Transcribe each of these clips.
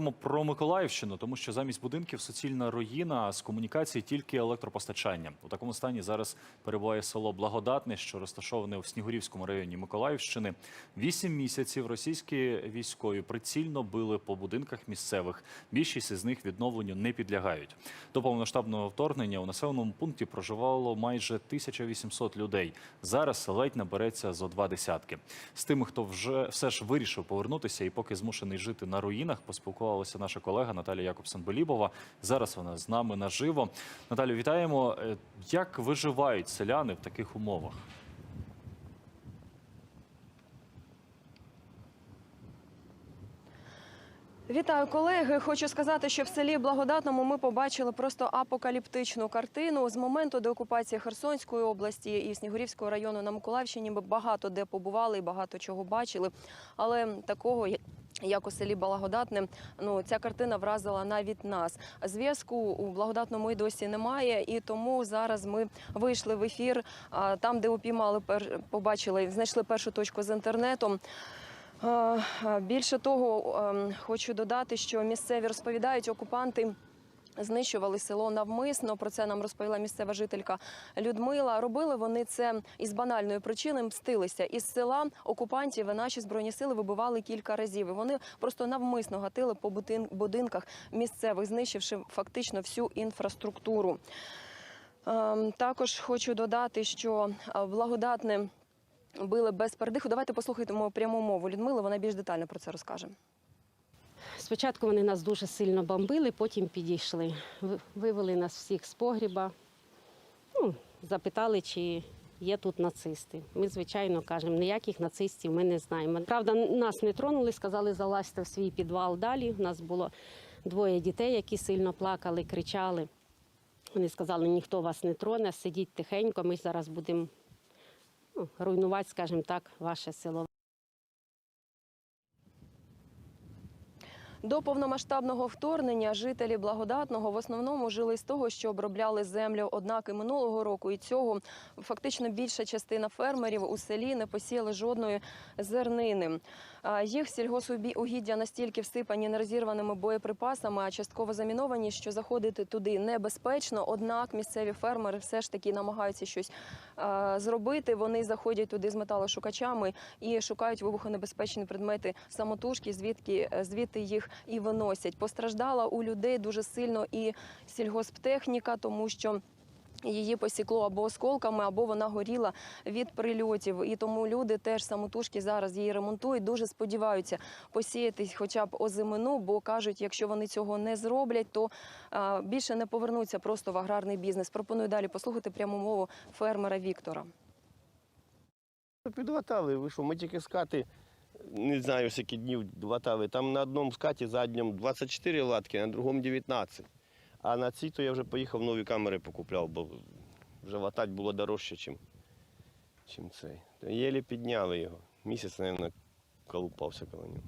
Говоримо про Миколаївщину, тому що замість будинків суцільна руїна з комунікації тільки електропостачання. У такому стані зараз перебуває село Благодатне, що розташоване у Снігурівському районі Миколаївщини. Вісім місяців російські військові прицільно били по будинках місцевих. Більшість із них відновленню не підлягають. До повномасштабного вторгнення у населеному пункті проживало майже 1800 людей. Зараз ледь набереться зо два десятки. З тими, хто вже все ж вирішив повернутися і поки змушений жити на руїнах, поспілкувалася наша колега Наталія Якобсон Белібова. Зараз вона з нами наживо. Наталю, вітаємо. Е, Як виживають селяни в таких умовах? Вітаю, колеги. Хочу сказати, що в селі Благодатному ми побачили просто апокаліптичну картину з моменту деокупації Херсонської області і Снігурівського району на Миколаївщині. Ми багато де побували і багато чого бачили. Але такого як у селі Благодатне, ну ця картина вразила навіть нас. Зв'язку у благодатному і досі немає, і тому зараз ми вийшли в ефір там, де упіймали побачили, знайшли першу точку з інтернетом. Більше того, ем, хочу додати, що місцеві розповідають, окупанти знищували село навмисно. Про це нам розповіла місцева жителька Людмила. Робили вони це із банальної причини мстилися. Із села окупантів наші збройні сили вибивали кілька разів. І вони просто навмисно гатили по будин- будинках місцевих, знищивши фактично всю інфраструктуру. Ем, Також хочу додати, що е, благодатне били без передиху. Давайте послухаємо пряму мову Людмили. Вона більш детально про це розкаже. Спочатку вони нас дуже сильно бомбили, потім підійшли. Вивели нас всіх з погріба, ну, запитали, чи є тут нацисти. Ми, звичайно, кажемо, ніяких нацистів ми не знаємо. Правда, нас не тронули, сказали, залазьте в свій підвал далі. У нас було двоє дітей, які сильно плакали, кричали. Вони сказали, ніхто вас не троне, сидіть тихенько, ми зараз будемо ну, руйнувати, скажімо так, ваше село. До повномасштабного вторгнення жителі благодатного в основному жили з того, що обробляли землю. Однак і минулого року і цього фактично більша частина фермерів у селі не посіяли жодної зернини. Їх сільгосугіддя настільки всипані нерозірваними боєприпасами, а частково заміновані, що заходити туди небезпечно. Однак місцеві фермери все ж таки намагаються щось зробити. Вони заходять туди з металошукачами і шукають вибухонебезпечні предмети самотужки, звідки е, звідти їх і виносять. Постраждала у людей дуже сильно і сільгосптехніка, тому що. Її посікло або осколками, або вона горіла від прильотів. І тому люди теж самотужки зараз її ремонтують. Дуже сподіваються посіяти хоча б озимину, бо кажуть, якщо вони цього не зроблять, то а, більше не повернуться просто в аграрний бізнес. Пропоную далі послухати пряму мову фермера Віктора. Підлатали, ви що, ми тільки скати, не знаю, скільки днів латали. Там на одному скаті задньому 24 латки, на другому 19. А на цій то я вже поїхав нові камери покупляв, бо вже латати було дорожче, чим, чим цей. Єлі підняли його. Місяць, мабуть, колупався коло нього.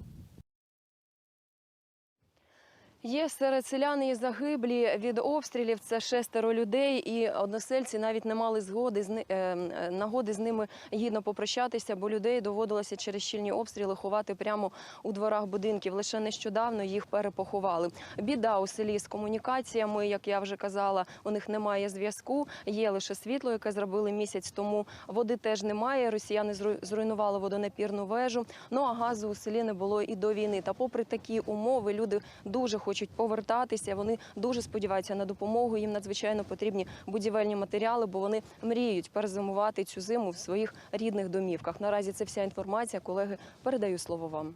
Є серед селян і загиблі від обстрілів. Це шестеро людей, і односельці навіть не мали згоди з е, е, нагоди з ними гідно попрощатися, бо людей доводилося через щільні обстріли ховати прямо у дворах будинків. Лише нещодавно їх перепоховали. Біда у селі з комунікаціями, як я вже казала, у них немає зв'язку. Є лише світло, яке зробили місяць тому. Води теж немає. Росіяни зруйнували водонапірну вежу. Ну а газу у селі не було і до війни. Та попри такі умови, люди дуже хочуть повертатися. Вони дуже сподіваються на допомогу. Їм надзвичайно потрібні будівельні матеріали, бо вони мріють перезимувати цю зиму в своїх рідних домівках. Наразі це вся інформація. Колеги, передаю слово вам.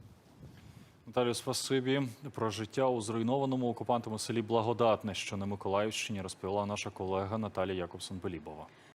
Наталю, спасибі про життя у зруйнованому окупантами селі Благодатне, що на Миколаївщині розповіла наша колега Наталія Якобсон Белібова.